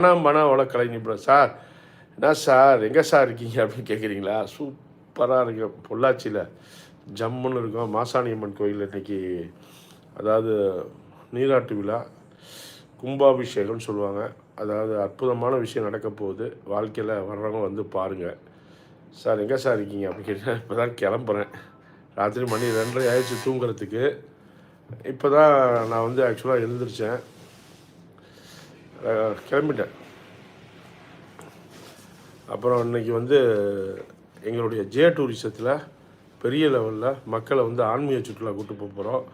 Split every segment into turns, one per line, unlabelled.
பணம் பணம் வள கலைஞர் சார் என்ன சார் எங்கே சார் இருக்கீங்க அப்படின்னு கேட்குறீங்களா சூப்பராக இருக்கு. பொள்ளாச்சியில் ஜம்முன்னு இருக்கும். மாசாணியம்மன் கோயில் இன்னைக்கு அதாவது நீராட்டு விழா கும்பாபிஷேகம்னு சொல்லுவாங்க. அதாவது அற்புதமான விஷயம் நடக்க போகுது. வாழ்க்கையில் வர்றவங்க வந்து பாருங்கள் சார் எங்கே சார் இருக்கீங்க அப்படின்னு கேட்டால் இப்போ தான் கிளம்புறேன். ராத்திரி மணி ரெண்டரை ஆயிடுச்சு தூங்குறதுக்கு. இப்போ தான் நான் வந்து ஆக்சுவலாக எழுந்திரிச்சேன். கிளம்பிட்டேன். அப்புறம் இன்னைக்கு வந்து எங்களுடைய ஜே டூரிசத்தில் பெரிய லெவலில் மக்களை வந்து ஆன்மீக சுற்றுலா கூட்டு போக போகிறோம்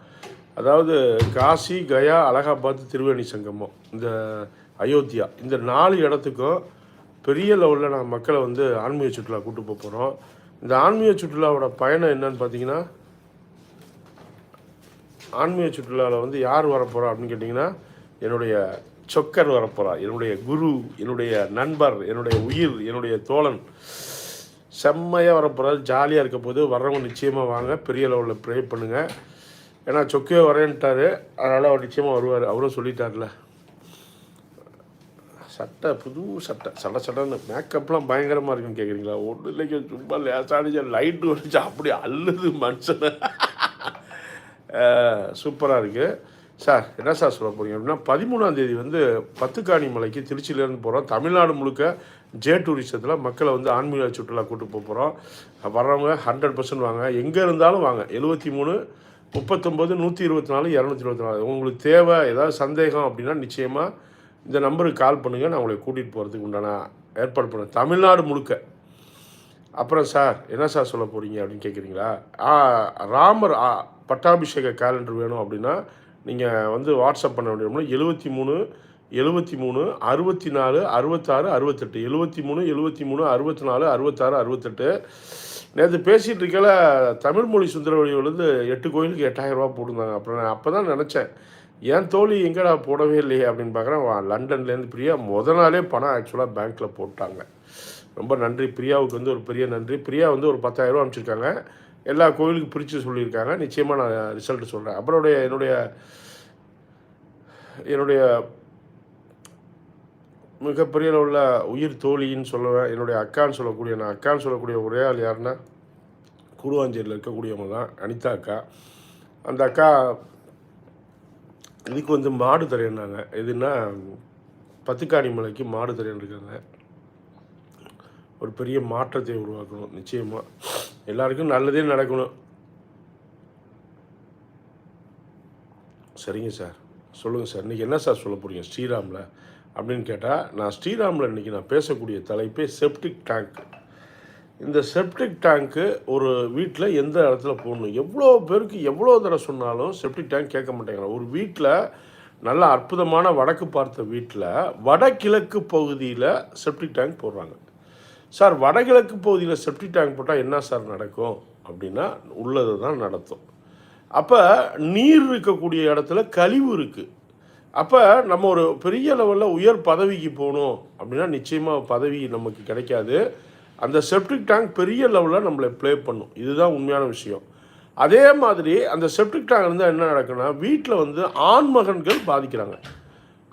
அதாவது காசி கயா அலகாபாத் திருவேணி சங்கமம் இந்த அயோத்தியா இந்த நாலு இடத்துக்கும் பெரிய லெவலில் நான் மக்களை வந்து ஆன்மீக சுற்றுலா கூட்டு போக போகிறோம் இந்த ஆன்மீக சுற்றுலாவோட பயணம் என்னன்னு பார்த்தீங்கன்னா ஆன்மீக சுற்றுலாவில் வந்து யார் வரப்போகிறா அப்படின்னு கேட்டிங்கன்னா என்னுடைய சொக்கர் வரப்போகிறா என்னுடைய குரு என்னுடைய நண்பர் என்னுடைய உயிர் என்னுடைய தோழன் செம்மையாக வரப்போகிறார் ஜாலியாக இருக்க போது வர்றவங்க நிச்சயமாக வாங்க. பெரிய லெவலில் ப்ரே பண்ணுங்கள் ஏன்னா சொக்கே வரேன்ட்டாரு. அதனால் அவர் நிச்சயமாக வருவார். அவரும் சொல்லிட்டார்ல. சட்டை புது சட்டை. சட சடன்னு மேக்கப்லாம் பயங்கரமாக இருக்குன்னு கேட்குறீங்களா ஒன்றும் இல்லைங்க. சும்மா லேசாடிச்சா லைட்டு வந்துச்சு அப்படி அள்ளுது மனுஷனை. சூப்பராக இருக்குது சார் என்ன சார் சொல்ல போகிறீங்க அப்படின்னா பதிமூணாம் தேதி வந்து பத்துக்காணி மலைக்கு திருச்சியிலேருந்து போகிறோம் தமிழ்நாடு முழுக்க ஜே டூரிசத்தில் மக்களை வந்து ஆன்மீக சுற்றுலா கூட்டு போக போகிறோம் வர்றவங்க ஹண்ட்ரட் பர்சன்ட் வாங்க. எங்கே இருந்தாலும் வாங்க. எழுபத்தி மூணு முப்பத்தொம்போது நூற்றி இருபத்தி நாலு இரநூத்தி இருபத்தி நாலு. உங்களுக்கு தேவை ஏதாவது சந்தேகம் அப்படின்னா நிச்சயமாக இந்த நம்பருக்கு கால் பண்ணுங்கள் நான் உங்களை கூட்டிகிட்டு போகிறதுக்கு உண்டான ஏற்பாடு பண்ணுவேன் தமிழ்நாடு முழுக்க. அப்புறம் சார் என்ன சார் சொல்ல போகிறீங்க அப்படின்னு கேட்குறீங்களா ராமர் பட்டாபிஷேக கேலண்டர் வேணும் அப்படின்னா நீங்கள் வந்து வாட்ஸ்அப் பண்ண வேண்டிய எழுபத்தி மூணு எழுபத்தி மூணு அறுபத்தி நாலு அறுபத்தாறு அறுபத்தெட்டு எழுபத்தி மூணு எழுபத்தி மூணு அறுபத்தி நாலு அறுபத்தாறு அறுபத்தெட்டு நேற்று பேசிகிட்டு இருக்கல தமிழ்மொழி சுந்தரவழியிலேருந்து எட்டு கோயிலுக்கு எட்டாயிரரூபா போட்டிருந்தாங்க. அப்புறம் நான் அப்போ தான் நினச்சேன் என் தோழி எங்கடா போடவே இல்லையே? அப்படின்னு பார்க்குறேன் லண்டன்லேருந்து பிரியா முத நாளே பணம் ஆக்சுவலாக பேங்க்கில் போட்டாங்க. ரொம்ப நன்றி. பிரியாவுக்கு வந்து ஒரு பெரிய நன்றி. பிரியா வந்து ஒரு பத்தாயிரரூபா அனுப்பிச்சிருக்காங்க. எல்லா கோவிலுக்கும் பிரித்து சொல்லியிருக்காங்க. நிச்சயமாக நான் ரிசல்ட் சொல்கிறேன் அப்புறம் என்னுடைய என்னுடைய மிகப்பெரிய உள்ள உயிர் தோழின்னு சொல்லுவேன். என்னுடைய அக்கான்னு சொல்லக்கூடிய நான் அக்கான்னு சொல்லக்கூடிய ஒரே ஆள் யாருன்னா கூடுவாஞ்சேரியில் இருக்கக்கூடியவங்க தான் அனிதா அக்கா. அந்த அக்கா இதுக்கு வந்து மாடு தரையினாங்க. எதுன்னா பத்துக்காணி மலைக்கு மாடு தரேன் இருக்காங்க. ஒரு பெரிய மாற்றத்தை உருவாக்கணும் நிச்சயமாக எல்லாருக்கும் நல்லதே நடக்கணும். சரிங்க சார். சொல்லுங்கள் சார். இன்றைக்கி என்ன சார் சொல்ல போகிறீங்க ஸ்ரீராமில் அப்படின்னு கேட்டால் நான் ஸ்ரீராமில் இன்றைக்கி நான் பேசக்கூடிய தலைப்பே செப்டிக் டேங்க். இந்த செப்டிக் டேங்க்கு ஒரு வீட்டில் எந்த இடத்துல போடணும்? எவ்வளோ பேருக்கு எவ்வளோ தடவை சொன்னாலும் செப்டிக் டேங்க் கேட்க மாட்டேங்கிறாங்க. ஒரு வீட்டில் நல்ல அற்புதமான வடக்கு பார்த்த வீட்டில் வடகிழக்கு பகுதியில் செப்டிக் டேங்க் போடுறாங்க. சார் வடகிழக்கு பகுதியில் செப்டிக் டேங்க் போட்டால் என்ன சார் நடக்கும்? அப்படின்னா உள்ளது தான் நடத்தும். அப்போ நீர் இருக்கக்கூடிய இடத்துல கழிவு இருக்குது அப்போ நம்ம ஒரு பெரிய லெவலில் உயர் பதவிக்கு போகணும் அப்படின்னா நிச்சயமாக பதவி நமக்கு கிடைக்காது. அந்த செப்டிக் டேங்க் பெரிய லெவலில் நம்மளை ப்ளே பண்ணும். இதுதான் உண்மையான விஷயம். அதே மாதிரி அந்த செப்டிக் டேங்க் இருந்தால் என்ன நடக்குன்னா வீட்டில் வந்து ஆண் மகன்கள் பாதிக்கிறாங்க.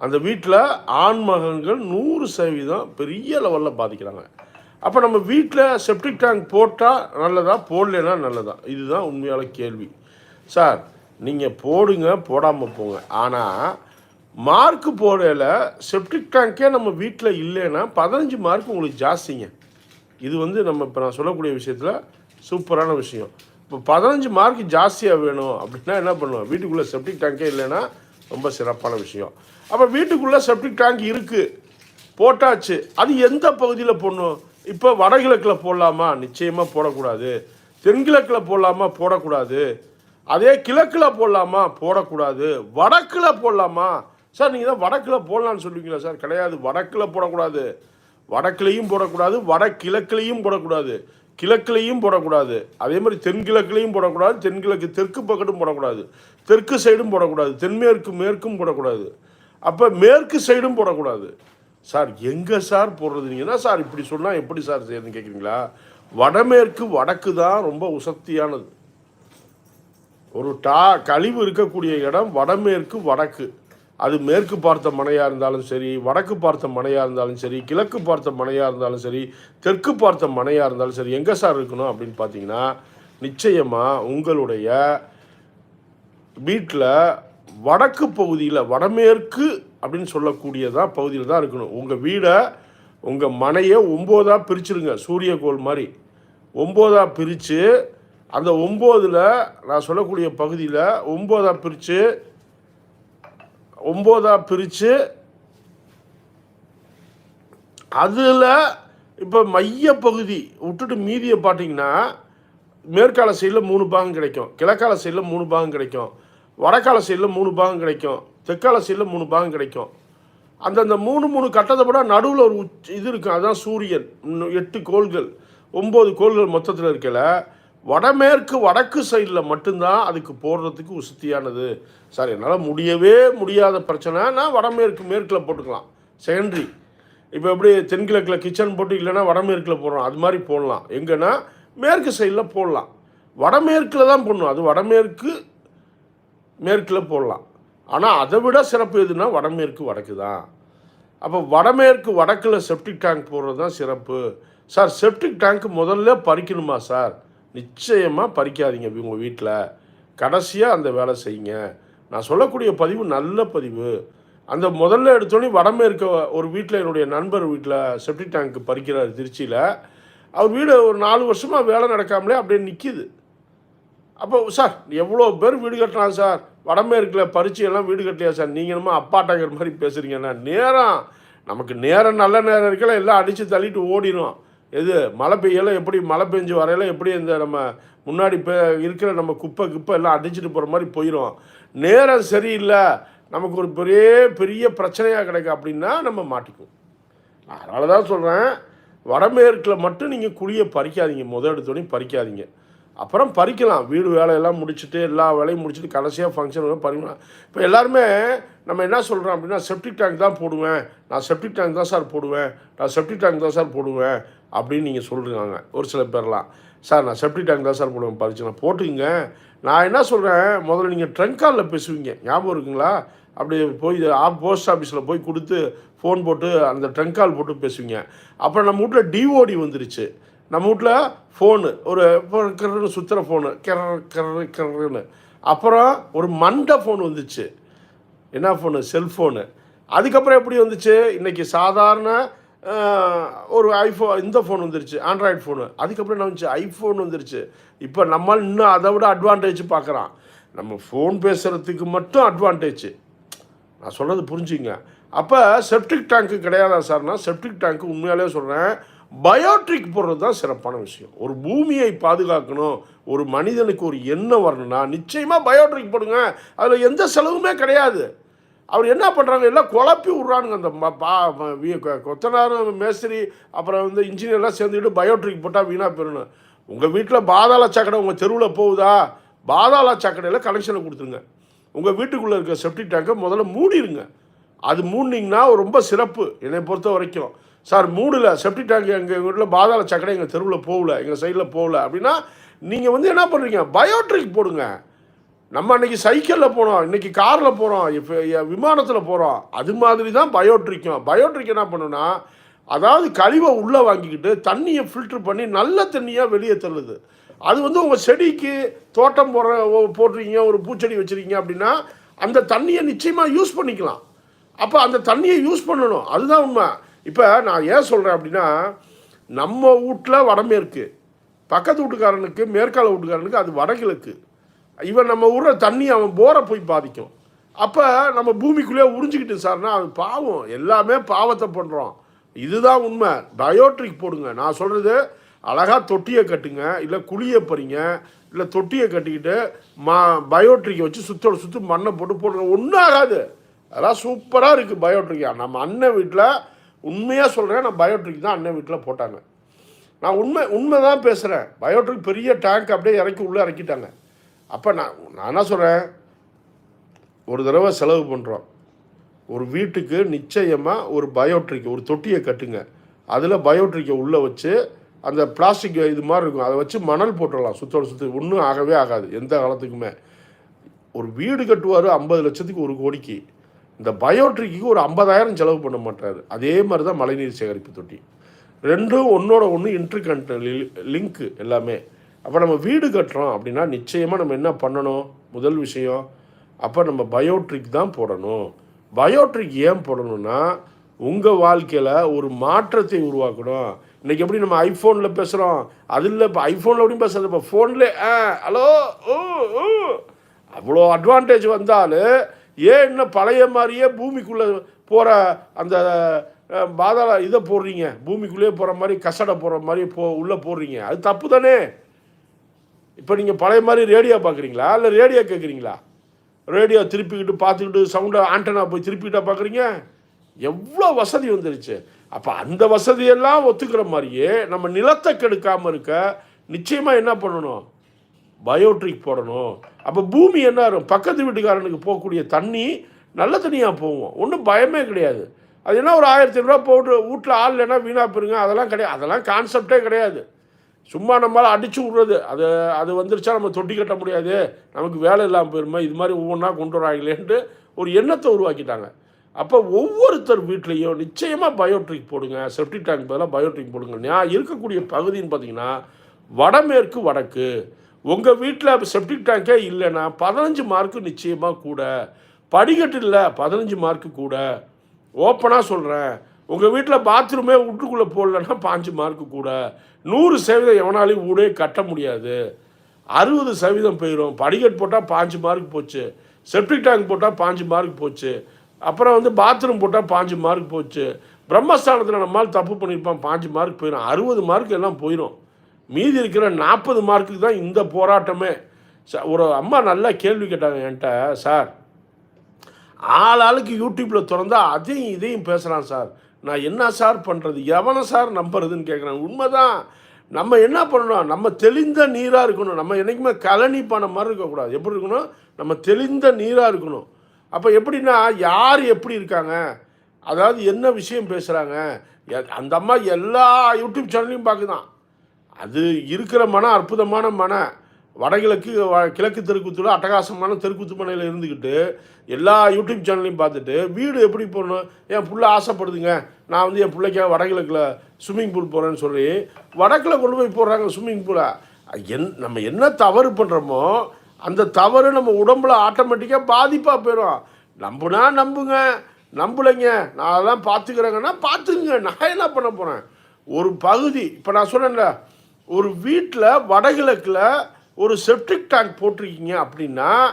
அந்த வீட்டில் ஆண் மகன்கள் நூறு சதவீதம் பெரிய லெவலில் பாதிக்கிறாங்க. அப்போ நம்ம வீட்டில் செப்டிக் டேங்க் போட்டால் நல்லதா? போடலைன்னா நல்லதா? இதுதான் உண்மையான கேள்வி. சார் நீங்கள் போடுங்க போடாமல் போங்க. ஆனால் மார்க் போடையில் செப்டிக் டேங்கே நம்ம வீட்டில் இல்லைன்னா பதினஞ்சு மார்க் உங்களுக்கு ஜாஸ்திங்க. இது வந்து நம்ம இப்போ நான் சொல்லக்கூடிய விஷயத்தில் சூப்பரான விஷயம். இப்போ பதினஞ்சு மார்க் ஜாஸ்தியாக வேணும் அப்படின்னா என்ன பண்ணுவோம்? வீட்டுக்குள்ளே செப்டிக் டேங்கே இல்லைன்னா ரொம்ப சிறப்பான விஷயம். அப்போ வீட்டுக்குள்ளே செப்டிக் டேங்க் இருக்குது போட்டாச்சு. அது எந்த பகுதியில் போடணும்? இப்போ வடகிழக்கில் போடலாமா? நிச்சயமாக போடக்கூடாது. தென்கிழக்கில் போடலாமா? போடக்கூடாது. அதே கிழக்கில் போடலாமா? போடக்கூடாது. வடக்கில் போடலாமா? சார் நீங்கள் தான் வடக்கில் போடலான்னு சொல்லுவீங்களா சார்? கிடையாது. வடக்கில் போடக்கூடாது. வடக்கிலையும் போடக்கூடாது. வடகிழக்குலையும் போடக்கூடாது. கிழக்கிலையும் போடக்கூடாது. அதே மாதிரி தென்கிழக்குலையும் போடக்கூடாது. தென்கிழக்கு தெற்கு பக்கத்தும் போடக்கூடாது. தெற்கு சைடும் போடக்கூடாது. தென்மேற்கு மேற்கும் போடக்கூடாது. அப்போ மேற்கு சைடும் போடக்கூடாது. சார் எங்கே சார் போடுறது நீங்கள் என்ன சார் இப்படி சொன்னால் எப்படி சார் செய்யறதுன்னு கேட்குறீங்களா வடமேற்கு வடக்கு தான் ரொம்ப உசக்தியானது ஒரு டா கழிவு இருக்கக்கூடிய இடம் வடமேற்கு வடக்கு. அது மேற்கு பார்த்த மனையாக இருந்தாலும் சரி வடக்கு பார்த்த மனையாக இருந்தாலும் சரி கிழக்கு பார்த்த மனையாக இருந்தாலும் சரி தெற்கு பார்த்த மனையாக இருந்தாலும் சரி எங்கே சார் இருக்கணும் அப்படின்னு பார்த்தீங்கன்னா நிச்சயமாக உங்களுடைய வீட்டில் வடக்கு பகுதியில் வடமேற்கு அப்படின்னு சொல்லக்கூடியதாக பகுதியில் தான் இருக்கணும். உங்கள் வீடை உங்கள் மனையை ஒம்போதாக பிரிச்சுருங்க. சூரியகோள் மாதிரி. ஒம்போதாக பிரித்து அந்த ஒம்போதில் நான் சொல்லக்கூடிய பகுதியில் ஒம்போதாக பிரித்து ஒம்போதாக பிரித்து அதில் இப்போ மைய பகுதி விட்டுட்டு மீதியை பார்த்தீங்கன்னா மேற்கால சைடில் மூணு பாகம் கிடைக்கும். கிழக்கால சைடில் மூணு பாகம் கிடைக்கும். வடக்கால சைடில் மூணு பாகம் கிடைக்கும். தெற்கால சைடில் மூணு பாகம் கிடைக்கும். அந்தந்த மூணு மூணு கட்டத்தை விட நடுவில் ஒரு உச் இது இருக்கும் அதுதான் சூரியன். எட்டு கோள்கள். ஒம்பது கோள்கள் மொத்தத்தில் இருக்கல. வடமேற்கு வடக்கு சைடில் மட்டும்தான் அதுக்கு போடுறதுக்கு உசுத்தியானது. சார் என்னால் முடியவே முடியாத பிரச்சனைனா வடமேற்கு மேற்கில் போட்டுக்கலாம். செகண்ட்ரி. இப்போ எப்படி தென்கிழக்கில் கிச்சன் போட்டு இல்லைன்னா வடமேற்கில் போடுறோம் அது மாதிரி போடலாம். எங்கன்னா மேற்கு சைடில் போடலாம். வடமேற்கில் தான் போடணும். அது வடமேற்கு மேற்கில் போடலாம். ஆனால் அதை விட சிறப்பு எதுனா வடமேற்கு வடக்கு தான். அப்போ வடமேற்கு வடக்கில் செப்டிக் டேங்க் போடுறது தான் சிறப்பு. சார் செப்டிக் டேங்க் முதல்ல பறிக்கணுமா சார்? நிச்சயமாக பறிக்காதீங்க உங்கள் வீட்டில் கடைசியாக அந்த வேலை செய்யுங்க. நான் சொல்லக்கூடிய பதிவு நல்ல பதிவு. அந்த முதல்ல எடுத்தோடனே வடமேற்க ஒரு வீட்டில் என்னுடைய நண்பர் வீட்டில் செப்டிக் டேங்க் பறிக்கிறார் திருச்சியில். அவர் வீடு ஒரு நாலு வருஷமாக வேலை நடக்காமலே அப்படியே நிற்கிது அப்போ சார் எவ்வளோ பேர் வீடு கட்டலாம் சார்? வடமேற்கில் பறிச்சு எல்லாம் வீடு கட்டலையா சார்? நீங்கள் என்னமோ அப்பாட்டாங்கிற மாதிரி பேசுகிறீங்கன்னா நேரம்? நமக்கு நேரம் நல்ல நேரம் இருக்கல எல்லாம் அடித்து தள்ளிட்டு ஓடிடும் எது மழை பெய்யல எப்படி மழை பெஞ்சு வரையில எப்படி இந்த நம்ம முன்னாடி இப்போ இருக்கிற நம்ம குப்பை குப்பை எல்லாம் அடிச்சுட்டு போகிற மாதிரி போயிடும் நேரம் சரியில்லை. நமக்கு ஒரு பெரிய பெரிய பிரச்சனையாக கிடைக்கும் அப்படின்னா நம்ம மாட்டிக்கும் அதனால தான் சொல்கிறேன் வடமேற்கில் மட்டும் நீங்கள் குழியை பறிக்காதீங்க. முதல் எடுத்தோடனே பறிக்காதீங்க. அப்புறம் பறிக்கலாம். வீடு வேலையெல்லாம் முடிச்சுட்டு எல்லா வேலையும் முடிச்சுட்டு கடைசியாக ஃபங்க்ஷன் பறிக்கலாம் இப்போ எல்லாருமே நம்ம என்ன சொல்கிறோம் அப்படின்னா செப்டிக் டேங்க் தான் போடுவேன். நான் செப்டிக் டேங்க் தான் சார் போடுவேன். நான் செப்டிக் டேங்க் தான் சார் போடுவேன். அப்படின்னு நீங்கள் சொல்கிறாங்க ஒரு சில பேர்லாம். சார் நான் செப்டிக் டேங்க் தான் சார் போடுவேன். பறிச்சு நான் நான் என்ன சொல்கிறேன் முதல்ல நீங்கள் ட்ரங்க் காலில் பேசுவீங்க. ஞாபகம் இருக்குங்களா? அப்படி போய் போஸ்ட் ஆஃபீஸில் போய் கொடுத்து ஃபோன் போட்டு அந்த ட்ரங்க் கால் போட்டு பேசுவீங்க. அப்புறம் நம்ம வீட்டில் டிஓடி வந்துருச்சு. நம்ம வீட்டில் ஃபோனு ஒரு கருன்னு சுற்றுற ஃபோனு கிர கிர கிரன்னு அப்புறம் ஒரு மண்டை ஃபோன் வந்துச்சு. என்ன ஃபோனு செல்ஃபோனு அதுக்கப்புறம் எப்படி வந்துச்சு? இன்றைக்கி சாதாரண ஒரு ஐஃபோன் இந்த ஃபோன் வந்துருச்சு. ஆண்ட்ராய்டு ஃபோனு அதுக்கப்புறம் என்ன வந்துச்சு? ஐஃபோன் வந்துருச்சு. இப்போ நம்மால் இன்னும் அதை விட அட்வான்டேஜ் பார்க்குறான். நம்ம ஃபோன் பேசுகிறதுக்கு மட்டும் அட்வான்டேஜ் நான் சொல்கிறது புரிஞ்சுங்க அப்போ செப்டிக் டேங்க்கு கிடையாதா சார்னா செப்டிக் டேங்க்கு உண்மையாலே சொல்கிறேன் பயோட்ரிக் போடுறது தான் சிறப்பான விஷயம். ஒரு பூமியை பாதுகாக்கணும் ஒரு மனிதனுக்கு ஒரு எண்ணம் வரணும்னா நிச்சயமாக பயோட்ரிக் போடுங்க. அதில் எந்த செலவுமே கிடையாது. அவர் என்ன பண்ணுறாங்க எல்லாம் குழப்பி விட்றானுங்க அந்த ம- பா ம- கொ- மேஸ்திரி அப்புறம் வந்து இன்ஜினியர்லாம் சேர்ந்துக்கிட்டு பயோட்ரிக் போட்டால் வீணாக போயிடணும். உங்கள் வீட்டில் பாதாள சக்கடை உங்கள் தெருவில் போகுதா? பாதாள சக்கடையில் கனெக்ஷனை கொடுத்துருங்க. உங்கள் வீட்டுக்குள்ளே இருக்க செப்டி டேங்கை முதல்ல மூடிடுங்க அது மூடினீங்கன்னா ரொம்ப சிறப்பு என்னை பொறுத்த வரைக்கும். சார் மூடில் செப்டி டேங்க் எங்கள் வீட்டில் பாதாள சக்கடை எங்கள் தெருவில் போகல எங்கள் சைடில் போகல அப்படின்னா நீங்கள் வந்து என்ன பண்ணுறீங்க பயோட்ரிக் போடுங்க. நம்ம அன்னைக்கு சைக்கிளில் போனோம் இன்றைக்கி காரில் போகிறோம் இப்போ விமானத்தில் போகிறோம் அது மாதிரி தான் பயோட்ரிக்கும் பயோட்ரிக் என்ன பண்ணுன்னா அதாவது கழிவை உள்ளே வாங்கிக்கிட்டு தண்ணியை ஃபில்டர் பண்ணி நல்ல தண்ணியாக வெளியே தள்ளுது. அது வந்து உங்கள் செடிக்கு தோட்டம் போடுற ஓ- போடுறீங்க ஒரு பூச்செடி வச்சுருக்கீங்க அப்படின்னா அந்த தண்ணியை நிச்சயமாக யூஸ் பண்ணிக்கலாம். அப்போ அந்த தண்ணியை யூஸ் பண்ணணும். அதுதான் உண்மை. இப்போ நான் ஏன் சொல்கிறேன் அப்படின்னா நம்ம வீட்டில் வடமேற்கு. பக்கத்து வீட்டுக்காரனுக்கு மேற்கால வீட்டுக்காரனுக்கு அது வடகிழக்கு. இவன் நம்ம ஊரில் தண்ணி அவன் போரை போய் பாதிக்கும். அப்போ நம்ம பூமிக்குள்ளேயே உறிஞ்சிக்கிட்டு சார்னா அது பாவம். எல்லாமே பாவத்தை பண்ணுறோம் இதுதான் உண்மை. பயோட்ரிக் போடுங்க. நான் சொல்கிறது அழகாக தொட்டியை கட்டுங்க இல்லை குழியை பறிங்க இல்லை தொட்டியை கட்டிக்கிட்டு மா பயோட்ரிக்கை வச்சு சுத்தோட சுற்றி மண்ணை போட்டு போடுங்க. ஒன்றும் ஆகாது. அதெல்லாம் சூப்பராக இருக்குது பயோட்ரிக்கா நம்ம அண்ணன் வீட்டில் உண்மையாக சொல்கிறேன் நான் பயோட்ரிக் தான் அண்ணன் வீட்டில் போட்டாங்க. நான் உண்மை உண்மை தான் பேசுகிறேன் பயோட்ரிக் பெரிய டேங்க் அப்படியே இறக்கி உள்ளே இறக்கிட்டாங்க. அப்போ நான் நான் என்ன சொல்கிறேன் ஒரு தடவை செலவு பண்ணுறோம் ஒரு வீட்டுக்கு நிச்சயமாக ஒரு பயோட்ரிக் ஒரு தொட்டியை கட்டுங்க. அதில் பயோட்ரிக்கை உள்ளே வச்சு அந்த பிளாஸ்டிக் இது மாதிரி இருக்கும். அதை வச்சு மணல் போட்டுடலாம். சுத்தோட சுற்றி ஒன்றும் ஆகவே ஆகாது. எந்த காலத்துக்குமே. ஒரு வீடு கட்டுவார் ஐம்பது லட்சத்துக்கு ஒரு கோடிக்கு. இந்த பயோட்ரிக்கு ஒரு ஐம்பதாயிரம் செலவு பண்ண மாட்டார். அதே மாதிரி தான் மழைநீர் சேகரிப்பு தொட்டி. ரெண்டும் ஒன்றோட ஒன்று இன்டர்கண்ட் லிங்க்கு எல்லாமே. அப்போ நம்ம வீடு கட்டுறோம் அப்படின்னா நிச்சயமாக நம்ம என்ன பண்ணணும்? முதல் விஷயம் அப்போ நம்ம பயோட்ரிக் தான் போடணும். பயோட்ரிக் ஏன் போடணும்னா உங்கள் வாழ்க்கையில் ஒரு மாற்றத்தை உருவாக்கணும். இன்றைக்கி எப்படி நம்ம ஐஃபோனில் பேசுகிறோம் அது இல்லை இப்போ ஐஃபோனில் எப்படியும் பேசுகிறது இப்போ ஃபோனில் ஆ ஹலோ ஓ அவ்வளோ அட்வான்டேஜ் வந்தாலும் ஏன் என்ன பழைய மாதிரியே பூமிக்குள்ளே போகிற அந்த பாதாள இதை போடுறீங்க. பூமிக்குள்ளேயே போகிற மாதிரி கசடை போடுற மாதிரி போ உள்ளே போடுறீங்க. அது தப்பு தானே? இப்போ நீங்கள் பழைய மாதிரி ரேடியோ பார்க்குறீங்களா? இல்லை ரேடியோ கேட்குறீங்களா? ரேடியோ திருப்பிக்கிட்டு பார்த்துக்கிட்டு சவுண்டை ஆண்டனா போய் திருப்பிக்கிட்டா பார்க்குறீங்க? எவ்வளோ வசதி வந்துருச்சு. அப்போ அந்த வசதியெல்லாம் ஒத்துக்கிற மாதிரியே நம்ம நிலத்தை கெடுக்காமல் இருக்க நிச்சயமாக என்ன பண்ணணும்? பயோட்ரிக் போடணும். அப்போ பூமி என்ன ஆகும்? பக்கத்து வீட்டுக்காரனுக்கு போகக்கூடிய தண்ணி நல்ல தண்ணியாக போகும். ஒன்றும் பயமே கிடையாது. அது என்ன ஒரு ஆயிரத்தி ஐநூறுரூவா போட்டு வீட்டில் ஆள் இல்லைன்னா வீணாக போயிருங்க. அதெல்லாம் கிடையாது. அதெல்லாம் கான்செப்டே கிடையாது. சும்மா நம்மளால் அடிச்சு விட்றது. அது அது வந்துருச்சா நம்ம தொட்டி கட்ட முடியாது. நமக்கு வேலை இல்லாமல் போயிருமா. இது மாதிரி ஒவ்வொன்றா கொண்டு வராங்களேன்ட்டு ஒரு எண்ணத்தை உருவாக்கிட்டாங்க. அப்போ ஒவ்வொருத்தர் வீட்லேயும் நிச்சயமாக பயோட்ரிக் போடுங்க. செப்டி டேங்க் பதிலாக பயோட்ரிக் போடுங்க. நான் இருக்கக்கூடிய பகுதின்னு பார்த்தீங்கன்னா வடமேற்கு வடக்கு. உங்கள் வீட்டில் செப்டிக் டேங்கே இல்லைன்னா பதினஞ்சு மார்க்கு நிச்சயமாக கூட. படிக்கட்டு இல்லை பதினஞ்சு மார்க்கு கூட. ஓப்பனாக சொல்கிறேன் உங்கள் வீட்டில் பாத்ரூமே வீட்டுக்குள்ளே போடலன்னா பாஞ்சு மார்க்கு கூட. நூறு சதவீதம் எவனாலையும் வீடே கட்ட முடியாது. அறுபது சதவீதம் போயிடும் படிக்கட்டு போட்டால் பாஞ்சு மார்க் போச்சு. செப்டிக் டேங்க் போட்டால் பாஞ்சு மார்க் போச்சு. அப்புறம் வந்து பாத்ரூம் போட்டால் பாஞ்சு மார்க் போச்சு. பிரம்மஸ்தானத்தில் நம்மால் தப்பு பண்ணியிருப்பான் பாஞ்சு மார்க் போயிடும் அறுபது மார்க் எல்லாம் போயிடும் மீதி இருக்கிற நாற்பது மார்க்குக்கு தான் இந்த போராட்டமே. ச- ஒரு அம்மா நல்லா கேள்வி கேட்டாங்க என்கிட்ட சார் ஆள் ஆளுக்கு யூடியூப்பில் திறந்தா அதையும் இதையும் பேசுகிறான் சார். நான் என்ன சார் பண்ணுறது எவனை சார் நம்புறதுன்னு கேட்குறேன் உண்மைதான். நம்ம என்ன பண்ணணும்? நம்ம தெளிந்த நீராக இருக்கணும். நம்ம என்றைக்குமே கலனி பண்ண மாதிரி இருக்கக்கூடாது. எப்படி இருக்கணும்? நம்ம தெளிந்த நீராக இருக்கணும். அப்போ எப்படின்னா யார் எப்படி இருக்காங்க? அதாவது என்ன விஷயம் பேசுகிறாங்க அந்த அம்மா எல்லா யூடியூப் சேனல்லையும் பார்க்குதான். அது இருக்கிற மனம் அற்புதமான மன. வடகிழக்கு வ- கிழக்கு தெருக்கூத்துல அட்டகாசமான தெருக்கூத்து மனையில் இருந்துக்கிட்டு எல்லா யூடியூப் சேனலையும் பார்த்துட்டு வீடு எப்படி போடணும் என் புள்ள ஆசைப்படுதுங்க. நான் வந்து என் பிள்ளைக்காக வடகிழக்கில் ஸ்விம்மிங் பூல் போகிறேன்னு சொல்லி வடக்கில் கொண்டு போய் போடுறாங்க ஸ்விம்மிங் பூலை என் நம்ம என்ன தவறு பண்ணுறோமோ அந்த தவறு நம்ம உடம்புல ஆட்டோமேட்டிக்காக பாதிப்பாக போயிடும் நம்புனா நம்புங்க நம்பலைங்க. நான் அதெல்லாம் பார்த்துக்கிறேங்கன்னா பார்த்துக்குங்க. நான் என்ன பண்ண போகிறேன் ஒரு பகுதி இப்போ நான் சொன்னேன்ல ஒரு வீட்டில் வடகிழக்கில் ஒரு செப்டிக் டேங்க் போட்டிருக்கீங்க அப்படின்னா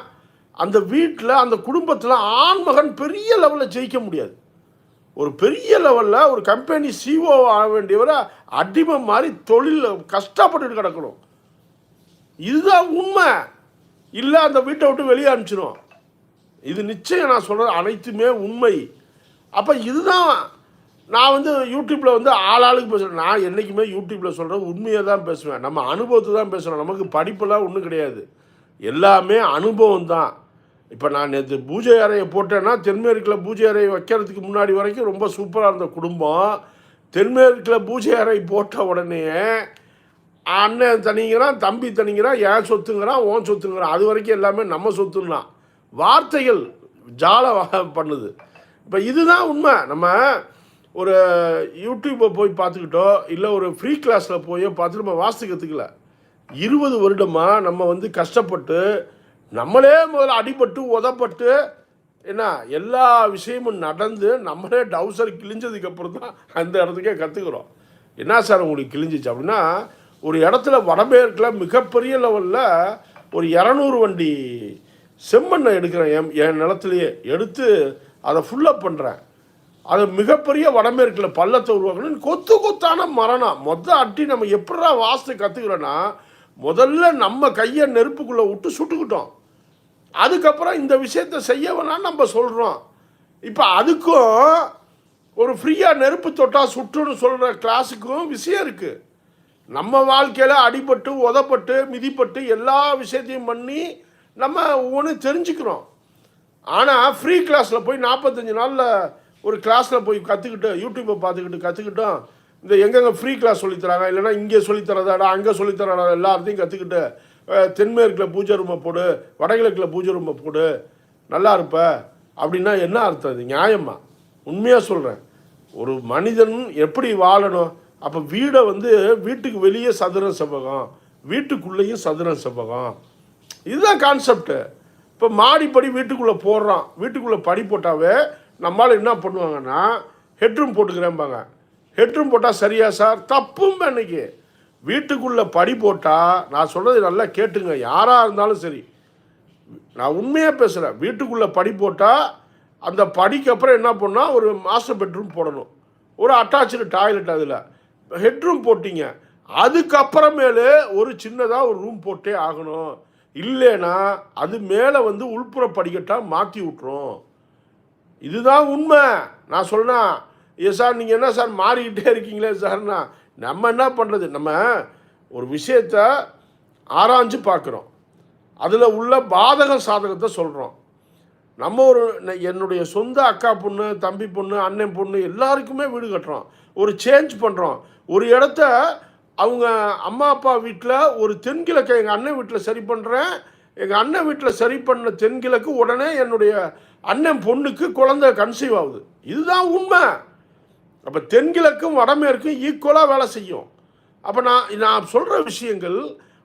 அந்த வீட்டில் அந்த குடும்பத்தில் ஆண்மகன் பெரிய லெவலில் ஜெயிக்க முடியாது. ஒரு பெரிய லெவலில் ஒரு கம்பெனி சிஓ ஆக வேண்டியவரை அடிமை மாதிரி தொழில் கஷ்டப்பட்டுட்டு கிடக்கணும். இதுதான் உண்மை. இல்லை அந்த வீட்டை விட்டு வெளியே அனுப்பிச்சிடும் இது நிச்சயம் நான் சொல்கிறது அனைத்துமே உண்மை. அப்போ இதுதான் நான் வந்து யூடியூப்பில் வந்து ஆள் ஆளுக்கு பேசுகிறேன் நான் என்றைக்குமே யூடியூப்பில் சொல்கிறது உண்மையை தான் பேசுவேன். நம்ம அனுபவத்தை தான் பேசுகிறோம் நமக்கு படிப்பெல்லாம் ஒன்றும் கிடையாது. எல்லாமே அனுபவம் தான். இப்போ நான் நேற்று பூஜை அறையை போட்டேன்னா தென்மேற்கில் பூஜை அறை வைக்கிறதுக்கு முன்னாடி வரைக்கும் ரொம்ப சூப்பராக இருந்த குடும்பம். தென்மேற்கில் பூஜை அறை போட்ட உடனே அண்ணன் தனிங்கிறான் தம்பி தனிங்கிறான் என் சொத்துங்கிறான் உன் சொத்துங்கிறான். அது வரைக்கும் எல்லாமே நம்ம சொத்துன்னா வார்த்தைகள் ஜால பண்ணுது. இப்போ இதுதான் உண்மை. நம்ம ஒரு யூடியூப்பை போய் பார்த்துக்கிட்டோ இல்லை ஒரு ஃப்ரீ கிளாஸில் போயோ பார்த்து நம்ம வாசித்து கற்றுக்கல இருபது வருடமாக நம்ம வந்து கஷ்டப்பட்டு நம்மளே முதல்ல அடிபட்டு உதப்பட்டு என்ன எல்லா விஷயமும் நடந்து நம்மளே டவுசர் கிழிஞ்சதுக்கப்புறம் தான் அந்த இடத்துக்கே கற்றுக்குறோம் என்ன சார் உங்களுக்கு கிழிஞ்சிச்சு அப்படின்னா ஒரு இடத்துல வடமேற்கில் மிகப்பெரிய லெவலில் ஒரு இரநூறு வண்டி செம்மண்ணை எடுக்கிறேன் என் என் நிலத்துலையே எடுத்து அதை ஃபுல்லப் பண்ணுறேன் அது மிகப்பெரிய வடமேற்கில் பள்ளத்தை உருவாக்கணும் கொத்து கொத்தான மரணம் மொத்த அட்டி நம்ம எப்படா வாஸ்து கற்றுக்கிறோன்னா முதல்ல நம்ம கையை நெருப்புக்குள்ளே விட்டு சுட்டுக்கிட்டோம். அதுக்கப்புறம் இந்த விஷயத்தை செய்ய வேணாம்னு நம்ம சொல்கிறோம் இப்போ அதுக்கும் ஒரு ஃப்ரீயாக நெருப்பு தொட்டால் சுட்டுன்னு சொல்கிற கிளாஸுக்கும் விஷயம் இருக்குது நம்ம வாழ்க்கையில் அடிபட்டு உதப்பட்டு மிதிப்பட்டு எல்லா விஷயத்தையும் பண்ணி நம்ம ஒவ்வொன்று தெரிஞ்சுக்கிறோம். ஆனால் ஃப்ரீ கிளாஸில் போய் நாற்பத்தஞ்சு நாளில் ஒரு கிளாஸில் போய் கற்றுக்கிட்டு யூடியூப்பை பார்த்துக்கிட்டு கற்றுக்கிட்டோம் இந்த எங்கெங்கே ஃப்ரீ கிளாஸ் சொல்லித்தராங்க இல்லைன்னா இங்கே சொல்லித்தரதாடா அங்கே சொல்லித்தரடா எல்லாத்தையும் கற்றுக்கிட்டு தென்மேற்கில் பூஜை ரூமை போடு வடகிழக்கில் பூஜை ரூமை போடு நல்லா இருப்ப அப்படின்னா என்ன அர்த்தம் அது நியாயமா? உண்மையாக சொல்கிறேன் ஒரு மனிதன் எப்படி வாழணும்? அப்போ வீடை வந்து வீட்டுக்கு வெளியே சதுரம் செவ்வகம் வீட்டுக்குள்ளேயும் சதுரம் செவ்வகம். இதுதான் கான்செப்ட்டு இப்போ மாடிப்படி வீட்டுக்குள்ளே போடுறான். வீட்டுக்குள்ளே படி போட்டாவே நம்மளால் என்ன பண்ணுவாங்கன்னா ஹெட்ரூம் போட்டுக்கிறேன்பாங்க ஹெட்ரூம் போட்டால் சரியா சார்? தப்பும் இன்னைக்கு. வீட்டுக்குள்ளே படி போட்டால் நான் சொல்கிறது நல்லா கேட்டுங்க. யாராக இருந்தாலும் சரி. நான் உண்மையாக பேசுகிறேன் வீட்டுக்குள்ளே படி போட்டால் அந்த படிக்கு அப்புறம் என்ன பண்ணால் ஒரு மாஸ்டர் பெட்ரூம் போடணும். ஒரு அட்டாச்சு டாய்லெட் அதில். ஹெட்ரூம் போட்டிங்க. அதுக்கப்புறமேலு ஒரு சின்னதாக ஒரு ரூம் போட்டே ஆகணும். இல்லைன்னா அது மேலே வந்து உள்புற படிக்கட்டாக மாற்றி விட்ரும் இதுதான் உண்மை. நான் சொல்றேன் ஏ சார் நீங்கள் என்ன சார் மாறிக்கிட்டே இருக்கீங்களே சார்னா நம்ம என்ன பண்ணுறது நம்ம ஒரு விஷயத்த ஆராய்ஞ்சு பார்க்குறோம். அதில் உள்ள பாதக சாதகத்தை சொல்கிறோம் நம்ம ஒரு என்னுடைய சொந்த அக்கா பொண்ணு தம்பி பொண்ணு அண்ணன் பொண்ணு எல்லாருக்குமே வீடு கட்டுறோம். ஒரு சேஞ்ச் பண்ணுறோம் ஒரு இடத்த அவங்க அம்மா அப்பா வீட்டில் ஒரு தென்கிழக்கை எங்கள் அண்ணன் வீட்டில் சரி பண்ணுறேன் எங்கள் அண்ணன் வீட்டில் சரி பண்ண தென்கிழக்கு உடனே என்னுடைய அண்ணன் பொண்ணுக்கு குழந்தை கன்சீவ் ஆகுது. இதுதான் உண்மை. அப்போ தென்கிழக்கும் வடமேற்கும் ஈக்குவலாக வேலை செய்யும். அப்போ நான் நான் சொல்கிற விஷயங்கள்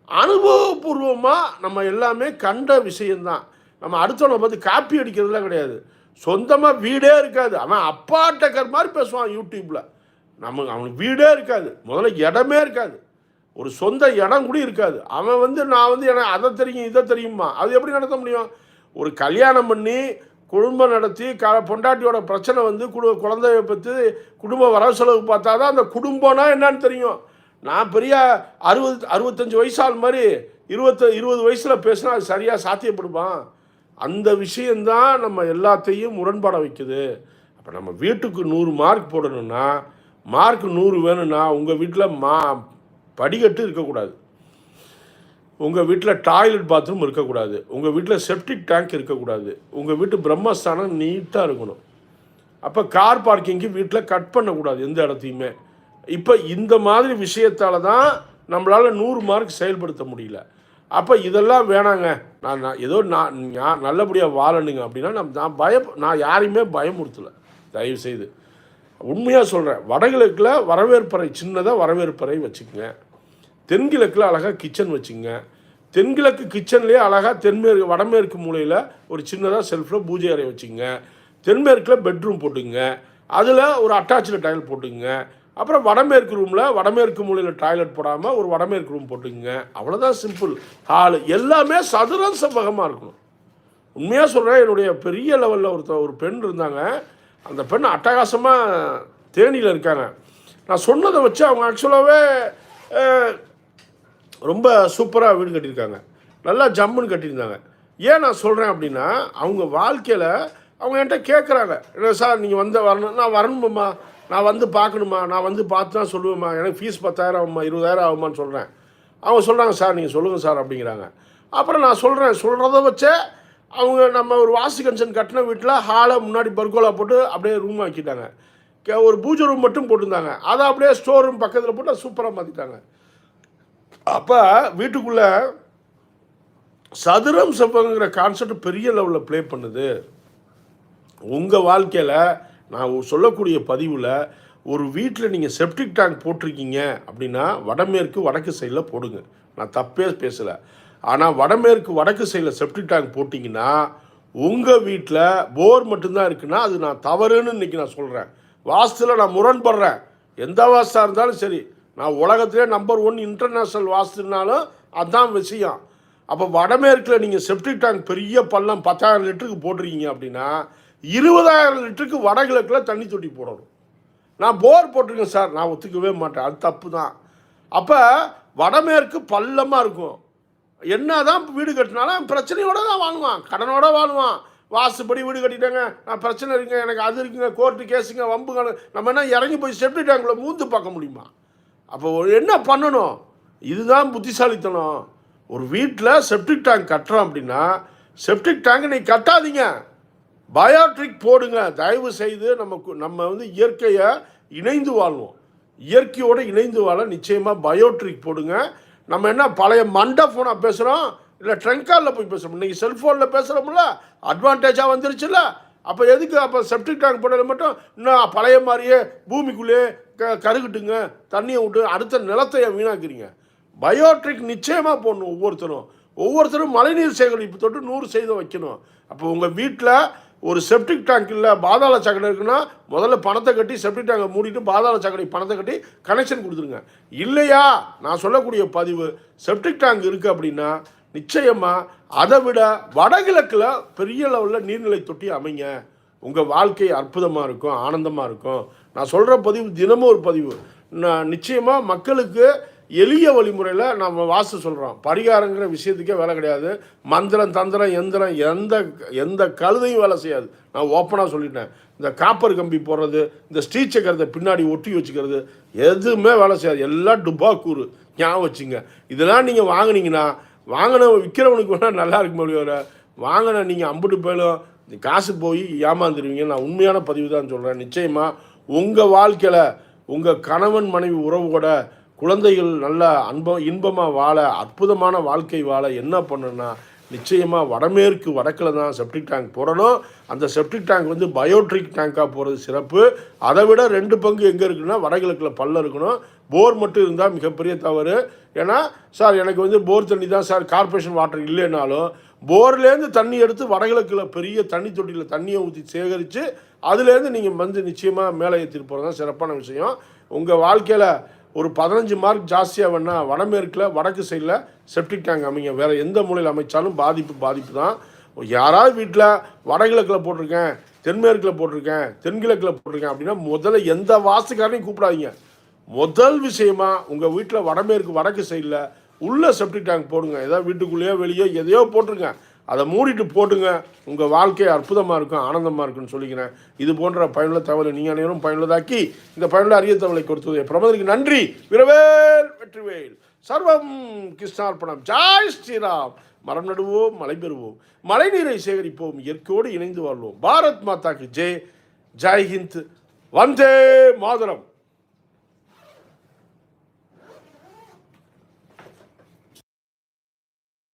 அனுபவபூர்வமாக நம்ம எல்லாமே கண்ட விஷயந்தான் நம்ம அடுத்தவனை பார்த்து காப்பி அடிக்கிறதுலாம் கிடையாது. சொந்தமாக வீடே இருக்காது. அவன் அப்பாட்டக்கர் மாதிரி பேசுவான் யூடியூப்பில் நம்ம அவனுக்கு வீடே இருக்காது. முதல்ல இடமே இருக்காது. ஒரு சொந்த இடம் கூட இருக்காது. அவன் வந்து நான் வந்து எனக்கு அதை தெரியும் இதை தெரியுமா? அது எப்படி நடத்த முடியும்? ஒரு கல்யாணம் பண்ணி குடும்பம் நடத்தி க பொண்டாட்டியோட பிரச்சனை வந்து குடு குழந்தைய பற்றி குடும்ப வரவு செலவு பார்த்தா தான் அந்த குடும்பம்னா என்னன்னு தெரியும். நான் பெரிய அறுபது அறுபத்தஞ்சு வயசால் மாதிரி இருபத்த இருபது வயசில் பேசினா அது சரியாக சாத்தியப்படுமா? அந்த விஷயந்தான் நம்ம எல்லாத்தையும் முரண்பாட வைக்குது. அப்போ நம்ம வீட்டுக்கு நூறு மார்க் போடணும்னா மார்க் நூறு வேணும்னா உங்கள் வீட்டில் மா படிக்கட்டு இருக்கக்கூடாது. உங்கள் வீட்டில் டாய்லெட் பாத்ரூம் இருக்கக்கூடாது. உங்கள் வீட்டில் செப்டிக் டேங்க் இருக்கக்கூடாது. உங்கள் வீட்டு பிரம்மஸ்தானம் நீட்டாக இருக்கணும். அப்போ கார் பார்க்கிங்க்கு வீட்டில் கட் பண்ணக்கூடாது எந்த இடத்தையுமே. இப்போ இந்த மாதிரி விஷயத்தால தான் நம்மளால் நூறு மார்க் செயல்படுத்த முடியல. அப்போ இதெல்லாம் வேணாங்க. நான் நான் ஏதோ நான் நான் நல்லபடியாக வாழணுங்க அப்படின்னா நான் நான் பய நான் யாரையுமே பயமுறுத்தலை. தயவு செய்து உண்மையாக சொல்கிறேன் வடகிழக்கில் வரவேற்பறை சின்னதாக வரவேற்பறை வச்சுக்கோங்க. தென்கிழக்கில் அழகாக கிச்சன் வச்சுங்க. தென்கிழக்கு கிச்சன்லேயே அழகாக தென்மேற்கு வடமேற்கு மூலையில் ஒரு சின்னதாக செல்ஃபில் பூஜை அறை வச்சுங்க. தென்மேற்கில் பெட்ரூம் போட்டுங்க. அதில் ஒரு அட்டாச்சில் டாய்லெட் போட்டுங்க. அப்புறம் வடமேற்கு ரூமில் வடமேற்கு மூலையில் டாய்லெட் போடாமல் ஒரு வடமேற்கு ரூம் போட்டுங்க. அவ்வளோதான் சிம்பிள் ஹாலு எல்லாமே சதுரம் செவ்வகமாக இருக்கணும். உண்மையாக சொல்கிறேன் என்னுடைய பெரிய லெவலில் ஒருத்த ஒரு பெண் இருந்தாங்க. அந்த பெண் அட்டகாசமாக தேனியில் இருக்காங்க. நான் சொன்னதை வச்சு அவங்க ஆக்சுவலாகவே ரொம்ப சூப்பராக வீடு கட்டியிருக்காங்க. நல்லா ஜம்முன்னு கட்டியிருந்தாங்க. ஏன் நான் சொல்கிறேன் அப்படின்னா அவங்க வாழ்க்கையில் அவங்க என்கிட்ட கேட்குறாங்க என்ன சார் நீங்கள் வந்து வரணும் நான் வரணுமாம்மா? நான் வந்து பார்க்கணுமா? நான் வந்து பார்த்து தான் சொல்லுவேம்மா. எனக்கு ஃபீஸ் பத்தாயிரம் ஆகுமா இருபதாயிரம் ஆகுமான்னு சொல்கிறேன் அவங்க சொல்கிறாங்க சார் நீங்கள் சொல்லுங்கள் சார் அப்படிங்கிறாங்க. அப்புறம் நான் சொல்கிறேன் சொல்கிறத வச்சே அவங்க நம்ம ஒரு வாசு கன்சன் கட்டின வீட்டில் ஹாலை முன்னாடி பர்கோலா போட்டு அப்படியே ரூம் ஆக்கிட்டாங்க. கே- ஒரு பூஜை ரூம் மட்டும் போட்டிருந்தாங்க. அதை அப்படியே ஸ்டோர் ரூம் பக்கத்தில் போட்டு சூப்பராக மாற்றிட்டாங்க அப்போ வீட்டுக்குள்ளே சதுரம் செவ்வங்கிற கான்செப்ட் பெரிய லெவலில் ப்ளே பண்ணுது. உங்கள் வாழ்க்கையில் நான் சொல்லக்கூடிய பதிவில் ஒரு வீட்டில் நீங்கள் செப்டிக் டேங்க் போட்டிருக்கீங்க அப்படின்னா வடமேற்கு வடக்கு சைடில் போடுங்க. நான் தப்பே பேசலை. ஆனால் வடமேற்கு வடக்கு சைடில் செப்டிக் டேங்க் போட்டிங்கன்னா உங்கள் வீட்டில் போர் மட்டும்தான் இருக்குன்னா அது நான் தவறுன்னு இன்றைக்கி நான் சொல்கிறேன் வாஸ்துல நான் முரண்படுறேன். எந்த வாஸ்தாக இருந்தாலும் சரி. நான் உலகத்திலே நம்பர் ஒன் இன்டர்நேஷ்னல் வாஸ்துனாலும் அதுதான் விஷயம். அப்போ வடமேற்கில் நீங்கள் செப்டிக் டேங்க் பெரிய பள்ளம் பத்தாயிரம் லிட்டருக்கு போட்டிருக்கீங்க அப்படின்னா இருபதாயிரம் லிட்டருக்கு வடகிழக்கில் தண்ணி தொட்டி போடணும். நான் போர் போட்டிருக்கேன் சார். நான் ஒத்துக்கவே மாட்டேன். அது தப்பு தான் அப்போ வடமேற்கு பள்ளமாக இருக்கும். என்னதான் வீடு கட்டினாலும் பிரச்சனையோடு தான் வாழ்வான் கடனோட வாழுவான். வாசுபடி வீடு கட்டிட்டாங்க. நான் பிரச்சனை இருக்குங்க. எனக்கு அது இருக்குங்க. கோர்ட்டு கேஸுங்க வம்புங்க. நம்ம என்ன இறங்கி போய் செப்டி டேங்கில் மூந்து பார்க்க முடியுமா? அப்போ என்ன பண்ணணும்? இதுதான் புத்திசாலித்தனம். ஒரு வீட்டில் செப்டிக் டேங்க் கட்டுறோம் அப்படின்னா செப்டிக் டேங்க் நீ கட்டாதீங்க. பயோட்ரிக் போடுங்க. தயவு செய்து நமக்கு நம்ம வந்து இயற்கையை இணைந்து வாழ்வோம். இயற்கையோடு இணைந்து வாழ நிச்சயமாக பயோட்ரிக் போடுங்க. நம்ம என்ன பழைய மண்டை ஃபோனாக பேசுகிறோம் இல்லை ட்ரங்காலில் போய் பேசுகிறோம் இன்றைக்கி செல்ஃபோனில் பேசுகிறோம்ல அட்வான்டேஜாக வந்துருச்சுல்ல? அப்போ எதுக்கு அப்போ செப்டிக் டேங்க் போடுறது மட்டும்? இன்னும் பழைய மாதிரியே பூமிக்குள்ளேயே க கருகட்டுங்க தண்ணியை விட்டு அடுத்த நிலத்தை வீணாக்கிறீங்க. வீணாக்குறீங்க பயோட்ரிக் நிச்சயமாக போடணும் ஒவ்வொருத்தரும். ஒவ்வொருத்தரும் மழைநீர் சேகரிப்பு தொட்டு நூறு செய்து வைக்கணும். அப்போ உங்கள் வீட்டில் ஒரு செப்டிக் டேங்க் இல்லை பாதாள சாக்கடை இருக்குன்னா முதல்ல பணத்தை கட்டி செப்டிக் டேங்கை மூடிட்டு பாதாள சாக்கடை பணத்தை கட்டி கனெக்ஷன் கொடுத்துருங்க. இல்லையா? நான் சொல்லக்கூடிய பதிவு செப்டிக் டேங்க் இருக்குது அப்படின்னா நிச்சயமாக அதை விட வடகிழக்கில் பெரிய லெவலில் நீர்நிலை தொட்டி அமைங்க. உங்கள் வாழ்க்கை அற்புதமாக இருக்கும் ஆனந்தமாக இருக்கும். நான் சொல்கிற பதிவு தினமும் ஒரு பதிவு. நான் நிச்சயமாக மக்களுக்கு எளிய வழிமுறையில் நம்ம வாசு சொல்கிறோம் பரிகாரங்கிற விஷயத்துக்கே வேலை கிடையாது. மந்திரம் தந்திரம் எந்திரம் எந்த எந்த கழுதையும் வேலை செய்யாது. நான் ஓப்பனாக சொல்லிட்டேன். இந்த காப்பர் கம்பி போடுறது இந்த ஸ்ரீ சக்கரத்தை பின்னாடி ஒட்டி வச்சுக்கிறது எதுவுமே வேலை செய்யாது. எல்லாம் டுபாக்கூறு. ஞாபகம் வச்சுங்க. இதெல்லாம் நீங்கள் வாங்குனீங்கன்னா வாங்கின விற்கிறவனுக்கு வேணால் நல்லா இருக்கும் முடியும் வாங்கின நீங்கள் அம்புட்டு போயிலும் காசு போய் ஏமாந்துருவீங்க நான் உண்மையான பதிவு தான் சொல்கிறேன் நிச்சயமாக உங்கள் வாழ்க்கையில் உங்கள் கணவன் மனைவி உறவோட குழந்தைகள் நல்ல அன்பம் இன்பமாக வாழ அற்புதமான வாழ்க்கை வாழ என்ன பண்ணணும்னா நிச்சயமாக வடமேற்கு வடக்கில் தான் செப்டிக் டேங்க் போடணும். அந்த செப்டிக் டேங்க் வந்து பயோட்ரிக் டேங்காக போகிறது சிறப்பு. அதை விட ரெண்டு பங்கு எங்கே இருக்குன்னா வடகிழக்கில் பல்ல இருக்கணும். போர் மட்டும் இருந்தால் மிகப்பெரிய தவறு. ஏன்னா சார் எனக்கு வந்து போர் தண்ணி தான் சார் கார்ப்பரேஷன் வாட்டர் இல்லைனாலும் போர்லேருந்து தண்ணி எடுத்து வடகிழக்கில் பெரிய தண்ணி தொட்டியில் தண்ணியை ஊற்றி சேகரித்து அதுலேருந்து நீங்கள் வந்து நிச்சயமாக மேலே ஏற்றிட்டு போகிறது தான் சிறப்பான விஷயம். உங்கள் வாழ்க்கையில் ஒரு பதினஞ்சு மார்க் ஜாஸ்தியாக வேணால் வடமேற்கில் வடக்கு சைடில் செப்டிக் டேங்க் அமைங்க. வேறு எந்த மூலையில் அமைச்சாலும் பாதிப்பு பாதிப்பு தான். யாராவது வீட்டில் வடகிழக்கில் போட்டிருக்கேன் தென்மேற்கில் போட்டிருக்கேன் தென்கிழக்கில் போட்டிருக்கேன் அப்படின்னா முதல்ல எந்த வாஸ்துக்காரனையும் கூப்பிடாதீங்க. முதல் விஷயமா உங்கள் வீட்டில் வடமேற்கு வடக்கு சைடில் உள்ள செப்டிக் டேங்க் போடுங்க. ஏதாவது வீட்டுக்குள்ளேயோ வெளியோ எதையோ போட்டிருக்கேன். அதை மூடிட்டு போட்டுங்க. உங்கள் வாழ்க்கை அற்புதமாக இருக்கும் ஆனந்தமாக இருக்கும்னு சொல்லிக்கிறேன். இது போன்ற பயனுள்ள தகவலை நீங்கள் அனைவரும் பயனுள்ளதாக்கி இந்த பயனுள்ள அரிய தகவலை கொடுத்தது பிரமதருக்கு நன்றி. விரவேல் வெற்றிவேல். சர்வம் கிருஷ்ணார்ப்பணம். ஜாய் ஸ்ரீராம். மரம் நடுவோம் மழை பெறுவோம். மழை நீரை சேகரிப்போம் இயற்கையோடு இணைந்து வாழ்வோம். பாரத் மாதாக்கு ஜெய். ஜெய் ஹிந்த். வந்தே மாதரம்.